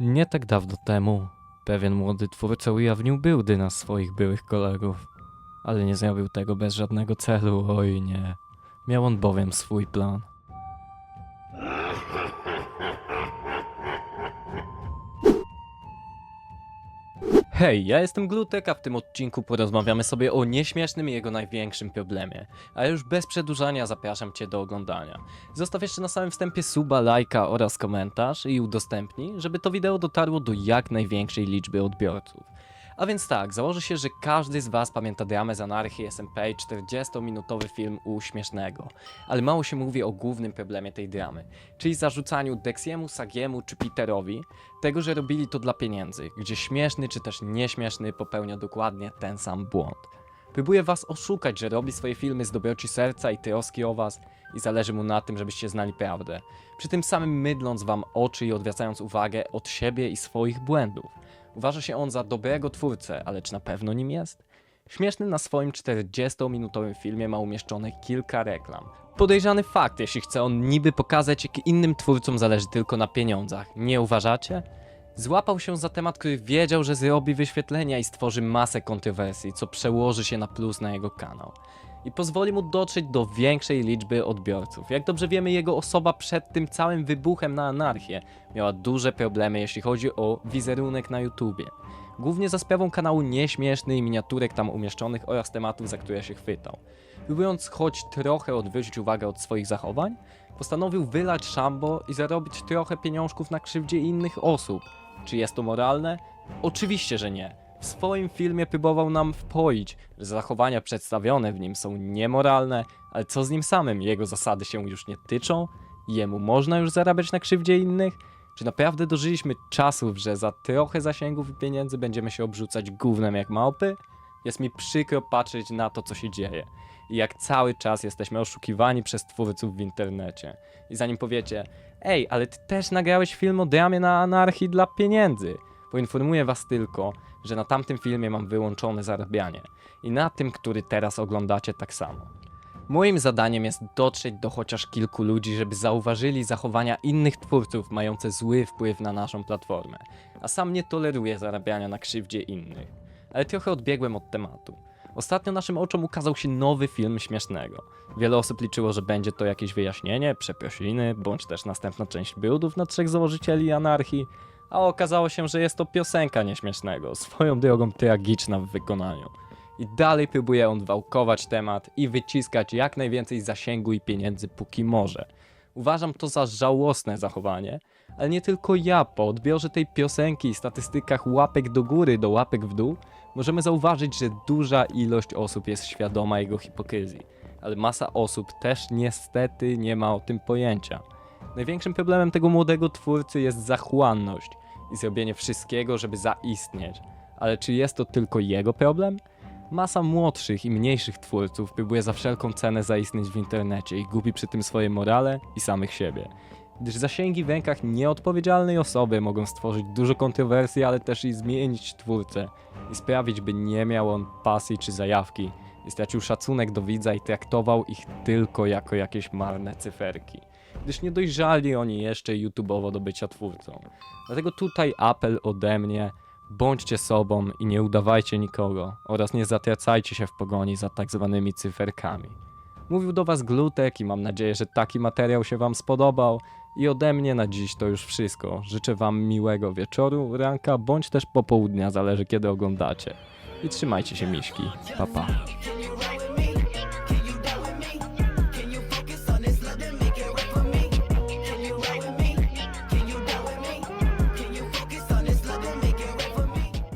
Nie tak dawno temu pewien młody twórca ujawnił byłdy na swoich byłych kolegów, ale nie zrobił tego bez żadnego celu, oj nie. Miał on bowiem swój plan. Hej, ja jestem Glutek, a w tym odcinku porozmawiamy sobie o nieśmiesznym i jego największym problemie. A już bez przedłużania zapraszam Cię do oglądania. Zostaw jeszcze na samym wstępie suba, lajka oraz komentarz i udostępnij, żeby to wideo dotarło do jak największej liczby odbiorców. A więc tak, założę się, że każdy z Was pamięta dramę z anarchii SMP 40-minutowy film u Śmiesznego. Ale mało się mówi o głównym problemie tej dramy, czyli zarzucaniu Dexiemu, Sagiemu czy Peterowi tego, że robili to dla pieniędzy, gdzie śmieszny czy też nieśmieszny popełnia dokładnie ten sam błąd. Próbuje was oszukać, że robi swoje filmy z dobroci serca i troski o was i zależy mu na tym, żebyście znali prawdę. Przy tym samym mydląc wam oczy i odwracając uwagę od siebie i swoich błędów. Uważa się on za dobrego twórcę, ale czy na pewno nim jest? Śmieszny na swoim 40-minutowym filmie ma umieszczone kilka reklam. Podejrzany fakt, jeśli chce on niby pokazać, jak innym twórcom zależy tylko na pieniądzach. Nie uważacie? Złapał się za temat, który wiedział, że zrobi wyświetlenia i stworzy masę kontrowersji, co przełoży się na plus na jego kanał. I pozwoli mu dotrzeć do większej liczby odbiorców. Jak dobrze wiemy, jego osoba przed tym całym wybuchem na anarchię miała duże problemy, jeśli chodzi o wizerunek na YouTubie. Głównie za sprawą kanału nieśmieszny i miniaturek tam umieszczonych oraz tematów, za które się chwytał. Próbując choć trochę odwrócić uwagę od swoich zachowań, postanowił wylać szambo i zarobić trochę pieniążków na krzywdzie innych osób. Czy jest to moralne? Oczywiście, że nie. W swoim filmie próbował nam wpoić, że zachowania przedstawione w nim są niemoralne, ale co z nim samym? Jego zasady się już nie tyczą? Jemu można już zarabiać na krzywdzie innych? Czy naprawdę dożyliśmy czasów, że za trochę zasięgów i pieniędzy będziemy się obrzucać gównem jak małpy? Jest mi przykro patrzeć na to, co się dzieje. I jak cały czas jesteśmy oszukiwani przez twórców w internecie. I zanim powiecie, ej, ale ty też nagrałeś film o dramie na anarchii dla pieniędzy. Poinformuję was tylko, że na tamtym filmie mam wyłączone zarabianie. I na tym, który teraz oglądacie tak samo. Moim zadaniem jest dotrzeć do chociaż kilku ludzi, żeby zauważyli zachowania innych twórców mające zły wpływ na naszą platformę, a sam nie toleruję zarabiania na krzywdzie innych. Ale trochę odbiegłem od tematu. Ostatnio naszym oczom ukazał się nowy film śmiesznego. Wiele osób liczyło, że będzie to jakieś wyjaśnienie, przeprosiny, bądź też następna część buildów na trzech założycieli anarchii, a okazało się, że jest to piosenka nieśmiesznego, swoją drogą tragiczna w wykonaniu. I dalej próbuje on wałkować temat i wyciskać jak najwięcej zasięgu i pieniędzy póki może. Uważam to za żałosne zachowanie, ale nie tylko ja, po odbiorze tej piosenki i statystykach łapek do góry do łapek w dół, możemy zauważyć, że duża ilość osób jest świadoma jego hipokryzji, ale masa osób też niestety nie ma o tym pojęcia. Największym problemem tego młodego twórcy jest zachłanność i zrobienie wszystkiego, żeby zaistnieć. Ale czy jest to tylko jego problem? Masa młodszych i mniejszych twórców próbuje za wszelką cenę zaistnieć w internecie i gubi przy tym swoje morale i samych siebie. Gdyż zasięgi w rękach nieodpowiedzialnej osoby mogą stworzyć dużo kontrowersji, ale też i zmienić twórcę i sprawić, by nie miał on pasji czy zajawki i stracił szacunek do widza i traktował ich tylko jako jakieś marne cyferki. Gdyż nie dojrzali oni jeszcze YouTubeowo do bycia twórcą. Dlatego tutaj apel ode mnie, bądźcie sobą i nie udawajcie nikogo oraz nie zatracajcie się w pogoni za tak zwanymi cyferkami. Mówił do Was Glutek i mam nadzieję, że taki materiał się Wam spodobał. I ode mnie na dziś to już wszystko. Życzę Wam miłego wieczoru, ranka bądź też popołudnia, zależy kiedy oglądacie. I trzymajcie się miśki. Pa pa.